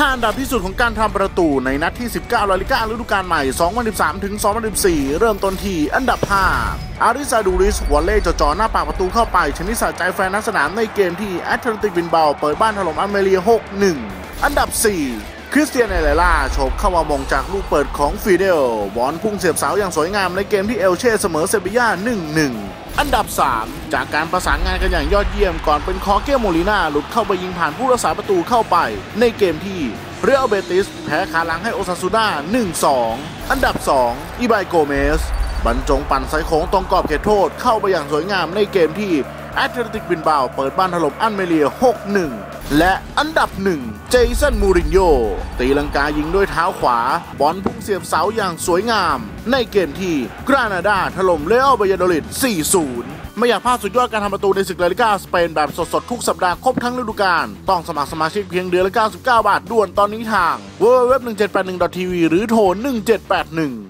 5 อันดับที่สุดของการทำประตูในนัดที่ 19ลาลิก้าฤดูกาลใหม่ 2013 ถึง 2014 เริ่มต้นที่อันดับ 5 อาริซาดูริสวอลเล่จ่อๆหน้าปากประตูเข้าไป ชนิดสะใจแฟนนักสนามในเกมที่แอตเลติกบินเบาเปิดบ้านถล่มอเมริกา 6-1 อันดับ 4 คริสเตียนเอเลล่าโฉบเข้ามามงจากลูกเปิดของฟิเดล บอลพุ่งเสียบเสาอย่างสวยงามในเกมที่เอลเช่เสมอเซบีย่า 1-1 อันดับ 3 จากการประสานงานกันอย่างยอดเยี่ยมก่อนเป็นคอเกียโมลิน่าหลุดเข้าไปยิงผ่านผู้รักษาประตูเข้าไป ในเกมที่เรอัลเบติส แพ้ขาหลังให้โอซาซูน่า 1-2 อันดับ 2อีบายโกเมสบรรจงปั่นไซโค้งตรงกรอบเขตโทษเข้าไปอย่างสวยงามในเกมที่ แอตเลติกบินเบาเปิดบ้านถล่มอันเมเลีย 6-1 และอันดับ1เจสันมูรินโญ่ตีลังกายิงด้วยเท้าขวา บอลพุ่งเสียบเสาอย่างสวยงาม ในเกมที่กรานาดาถล่มเรอัลบายาโดลิด 4-0ไม่อยากพลาดสุดยอดการทำประตูในศึกลาลิกาสเปนแบบสดๆ ทุกสัปดาห์ครบทั้งฤดูกาล ต้องสมัครสมาชิกเพียงเดือนละ 99 บาทด่วนตอนนี้ทาง www.1781.tv หรือโทร 1781